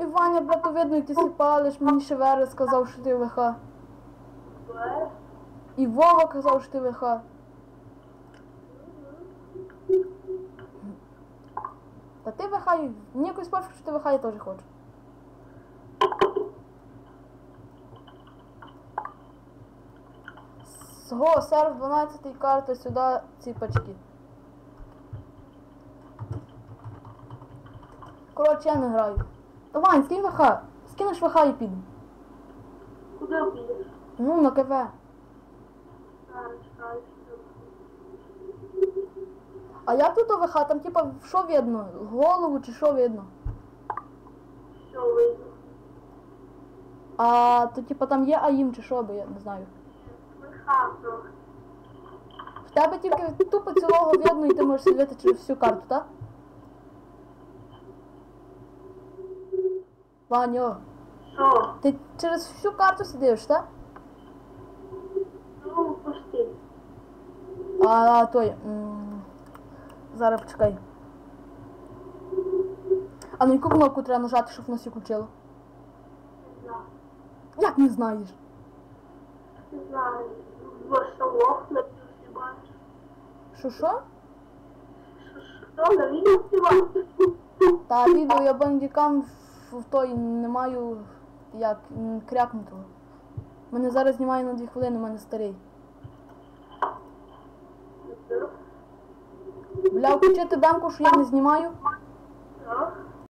І Ваня, брато, видно, ти си палиш, мені ще Вера сказав, що ти. Бе. І Вова казав, що ти ВХ. Та ти і- мені якось пофіг, що ти ВХ, я теж хочу. Го, серв 12 карта сюди ці пачки. Коротше, я не граю. Вань, скинь ВХ. Скинеш ВХ і піду. Куди підеш? Ну, на КВ. А, чекай. А як тут ОВХ? Там типа що видно? Голову чи що видно? Що видно? А то типа там є АІМ чи що, бо я не знаю. Смиха трохи. В тебе тільки тупо цілого видно і ти можеш сидіти через всю карту, так? Ваню, Що? ти через всю карту сидиш, так? Ну, пусти. А той. м, Зараз почекай. А ну яку кнопку треба нажати, щоб нас включило? Не знаю. Як не знаєш? Не знаю. Вершолог на бачиш. Що що? Що на відео всі? Та відео я бандікам в, той не маю як крякнутого. Мене зараз знімає на дві хвилини, у мене старий. Бля, включити демку, що я не знімаю.